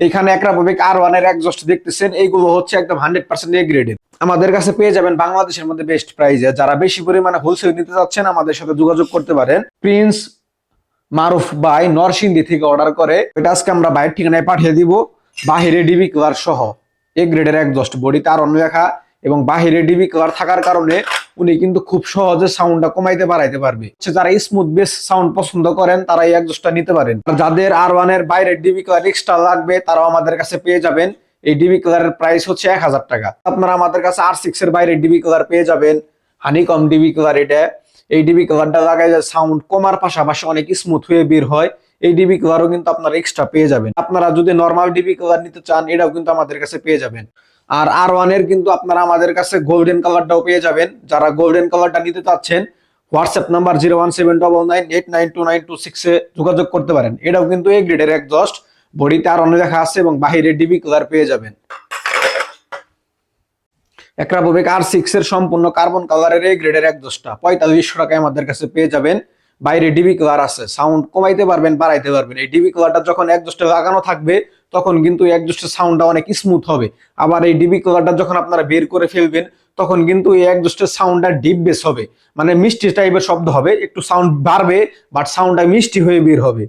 এখানে একরাবিক আর ওয়ান ওয়ানের একজস্ট দেখতেছেন, এইগুলো হচ্ছে একদম হান্ড্রেড পার্সেন্ট এ আমাদের কাছে পেয়ে যাবেন বাংলাদেশের মধ্যে বেস্ট প্রাইজে যারা বেশি পরিমাণে হোলসেল নিতে চাচ্ছেন, আমাদের সাথে যোগাযোগ করতে পারেন। প্রিন্স মারুফ বাই নরসিংদী থেকে অর্ডার করে। এটা আজকে আমরা বাইরের ঠিকানায় পাঠিয়ে দিব, বাহিরে ডিবি কালার সহ। এ গ্রেডের একজস্ট বডিতে আর অন্য লেখা এবং বাহিরে ডিবি কালার থাকার কারণে উনি কিন্তু খুব সহজে সাউন্ডটা কমাইতে বাড়াইতে পারবে। যারা স্মুথ বেস সাউন্ড পছন্দ করেন তারা এই একজস্টটা নিতে পারেন। যাদের আর ওয়ানের বাইরে ডিবি কালার এক্সট্রা লাগবে, তারাও আমাদের কাছে পেয়ে যাবেন। এই ডিবি কালারের প্রাইস হচ্ছে এক হাজার টাকা। আপনারা আমাদের কাছে আর সিক্স এর বাইরে ডিবি কালার পেয়ে যাবেন। হানিকম ডিবি কালার এটা। এই ডিবি কালারটা লাগাই সাউন্ড কমার পাশাপাশি অনেক স্মুথ হয়ে বের হয়। এই ডিবি কালারও কিন্তু আপনারা এক্সট্রা পেয়ে যাবেন। আপনারা যদি নর্মাল ডিবি কালার নিতে চান, এটাও কিন্তু আমাদের কাছে পেয়ে যাবেন। আর আর ওয়ানের কিন্তু আপনারা আমাদের কাছে গোল্ডেন কালারটাও পেয়ে যাবেন। যারা গোল্ডেন কালারটা নিতে চাচ্ছেন WhatsApp number zero one seven double nine eight nine two nine two সিক্সে যোগাযোগ করতে পারেন। এটাও কিন্তু এই গ্রেডের একজস্ট বডিতে আর অন্য লেখা আছে এবং বাহিরে ডিবি কালার পেয়ে যাবেন। একরাবোবিক আর সিক্স এর সম্পূর্ণ কার্বন কালারের এই গ্রেডের এক দশটা পঁয়তাল্লিশশো টাকায় আমাদের কাছে পেয়ে যাবেন। বাইরে ডিবি কালার আছে সাউন্ড কমাইতে পারবেন, বাড়াইতে পারবেন। এই ডিবি কালারটা যখন এক দশটা লাগানো থাকবে, তখন কিন্তু এক দশটা সাউন্ডটা অনেক স্মুথ হবে। আবার এই ডিবি কালারটা যখন আপনারা বের করে ফেলবেন, তখন কিন্তু এই এক দশটার সাউন্ডটা ডিপ বেস হবে। মানে মিষ্টি টাইপের শব্দ হবে, একটু সাউন্ড বাড়বে বাট সাউন্ডটা মিষ্টি হয়ে বের হবে।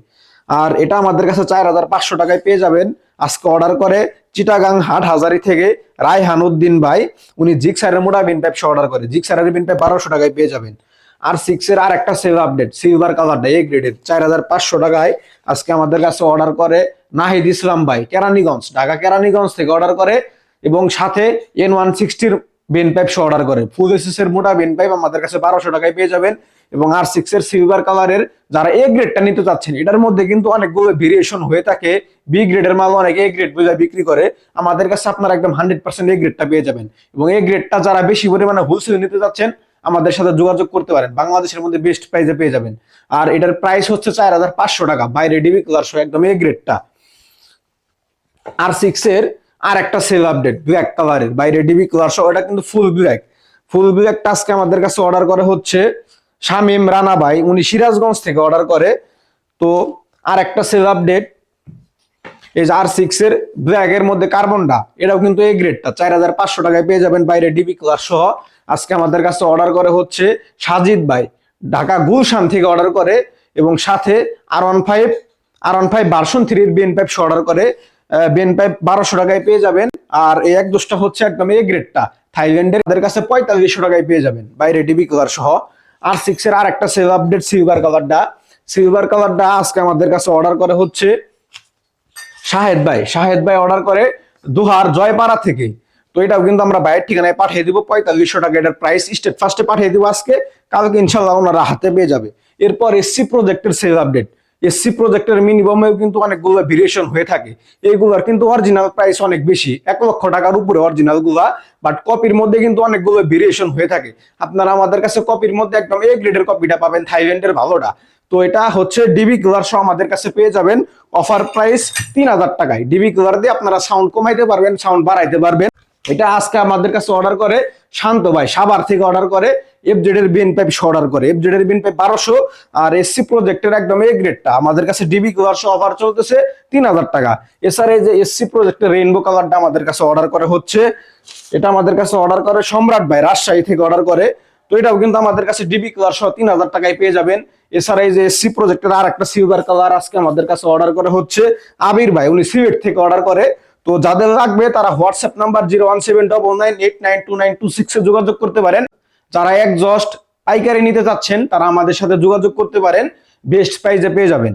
আর এটা আমাদের কাছে চার হাজার পাঁচশো টাকায় পেয়ে যাবেন। আজকে অর্ডার করে চিটাগাং হাট হাজারি থেকে রায়হান উদ্দিন ভাই, উনি জিক্সারের মোটা বিন পাইপ অর্ডার করে। জিক্সারের বিন পাইপ বারোশো টাকায় পেয়ে যাবেন। আর সিক্স এর আর একটা সেভ আপডেট সিলভার কালারটা এ গ্রেডের চার হাজার পাঁচশো টাকায় আজকে আমাদের কাছে অর্ডার করে নাহিদ ইসলাম ভাই, কেরানীগঞ্জ, ঢাকা কেরানীগঞ্জ থেকে অর্ডার করে এবং সাথে এন ওয়ান সিক্সটির বেন পাইপ অর্ডার করে। ফুল এসএস এর মোটা বেন পাইপ আমাদের কাছে বারোশো টাকায় পেয়ে যাবেন এবং আর সিক্স এর সিলভার কালারের যারা এ গ্রেডটা নিতে চাচ্ছেন, এটার মধ্যে কিন্তু অনেকগুলো ভেরিয়েশন হয়ে থাকে। বি গ্রেডের মাল অনেক এ গ্রেড বোঝায় বিক্রি করে। আমাদের কাছে আপনারা একদম হান্ড্রেড পার্সেন্ট এ গ্রেডটা পেয়ে যাবেন। এবং এই গ্রেডটা যারা বেশি পরিমাণে হোলসেল নিতে চাচ্ছেন আমাদের সাথে যোগাযোগ করতে পারেন। বাংলাদেশের মধ্যে বেস্ট প্রাইসে পেয়ে যাবেন। আর এটার প্রাইস হচ্ছে চার হাজার পাঁচশো টাকা। বাইরে ডিবি কালার সহ একদম এ গ্রেডটা আর সিক্স এর আর একটা সেল আপডেট ব্ল্যাক কালারের বাইরে ডিবি কালার সহ এটা কিন্তু ফুল ব্ল্যাক ফুল ব্ল্যাক টাস্কে আমাদের কাছে অর্ডার করে হচ্ছে শামিম রানা ভাই। উনি সিরাজগঞ্জ থেকে অর্ডার করে। তো আর একটা সেল আপডেট এই আর সিক্স এর ব্ল্যাক এর মধ্যে কার্বনটা এটাও কিন্তু এই গ্রেডটা চার হাজার পাঁচশো টাকায় পেয়ে যাবেন বাইরে ডিবি কালার সহ। আজকে আমাদের কাছে অর্ডার করে হচ্ছে সাজিদ ভাই। ঢাকা গুলশান থেকে অর্ডার করে এবং সাথে R one five R one five version থ্রির বেন পাইপ অর্ডার করে বেন পাইপ বারোশো টাকায় পেয়ে যাবেন। আর এই এক দোষটা হচ্ছে একদম এ গ্রেডটা থাইল্যান্ডের তাদের কাছে পঁয়তাল্লিশশো টাকায় পেয়ে যাবেন বাইরে ডিবি কালার সহ। আর সিক্স এর আর একটা সেভ আপডেট সিলভার কালারটা সিলভার কালারটা আজকে আমাদের কাছে অর্ডার করে হচ্ছে শাহেদ ভাই শাহেদ ভাই অর্ডার করে দুহার জয়পাড়া থেকে। তো এটাও কিন্তু আমরা বাইরের ঠিকানায় পাঠিয়ে দিব, পঁয়তাল্লিশশো টাকা এটার প্রাইস স্টেট ফার্স্টে পাঠিয়ে দিব আজকে। কালকে ইনশাল্লাহ ওনারা হাতে পেয়ে যাবে। এরপর এসসি প্রজেক্টের সেল আপডেট এসসি প্রজেক্টের মিনিমামেও কিন্তু অনেকগুলো ভেরিয়েশন হয়ে থাকে। এইগুলোর কিন্তু অরিজিনাল প্রাইস অনেক বেশি, এক লক্ষ টাকার উপরে অরিজিনালগুলা বাট কপির মধ্যে কিন্তু অনেকগুলো ভেরিয়েশন হয়ে থাকে। আপনারা আমাদের কাছে কপির মধ্যে একদম এ গ্রেডের কপিটা পাবেন থাইল্যান্ডের ভালোটা। তো এটা হচ্ছে ডিবি কালার সহ আমাদের কাছে পেয়ে যাবেন অফার প্রাইস তিন হাজার টাকায়। ডিবি কালার দিয়ে আপনারা সাউন্ড কমাইতে পারবেন সাউন্ড বাড়াইতে পারবেন। এটা আজকে আমাদের কাছে অর্ডার করে শান্ত ভাই সাবার থেকে অর্ডার করে এফজেড এর বিন পাইপ অর্ডার করে। এফজেড এর বিন পাইপ বারোশো আর এসসি প্রজেক্টের একদম এ গ্রেডটা আমাদের কাছে ডিবি কালার সহ অফার চলতেছে তিন হাজার টাকা। এছাড়া এই যে এসসি প্রজেক্টের রেইনবো কালারটা আমাদের কাছে অর্ডার করে হচ্ছে। এটা আমাদের কাছে অর্ডার করে সম্রাট ভাই, রাজশাহী থেকে অর্ডার করে। তো এটাও কিন্তু আমাদের কাছে ডিবি কালার সহ তিন হাজার টাকায় পেয়ে যাবেন। এছাড়া এই যে সি প্রজেক্টের আর একটা সিলভার কালার আজকে আমাদের কাছে অর্ডার করে হচ্ছে। আবির ভাই, উনি সিলেট থেকে অর্ডার করে। তো যাদের লাগবে তারা WhatsApp number zero one seven double nine eight nine two nine two সিক্সে যোগাযোগ করতে পারেন। যারা এক জস্ট পাইকারি নিতে চাচ্ছেন, তারা আমাদের সাথে যোগাযোগ করতে পারেন। বেস্ট প্রাইজে পেয়ে যাবেন।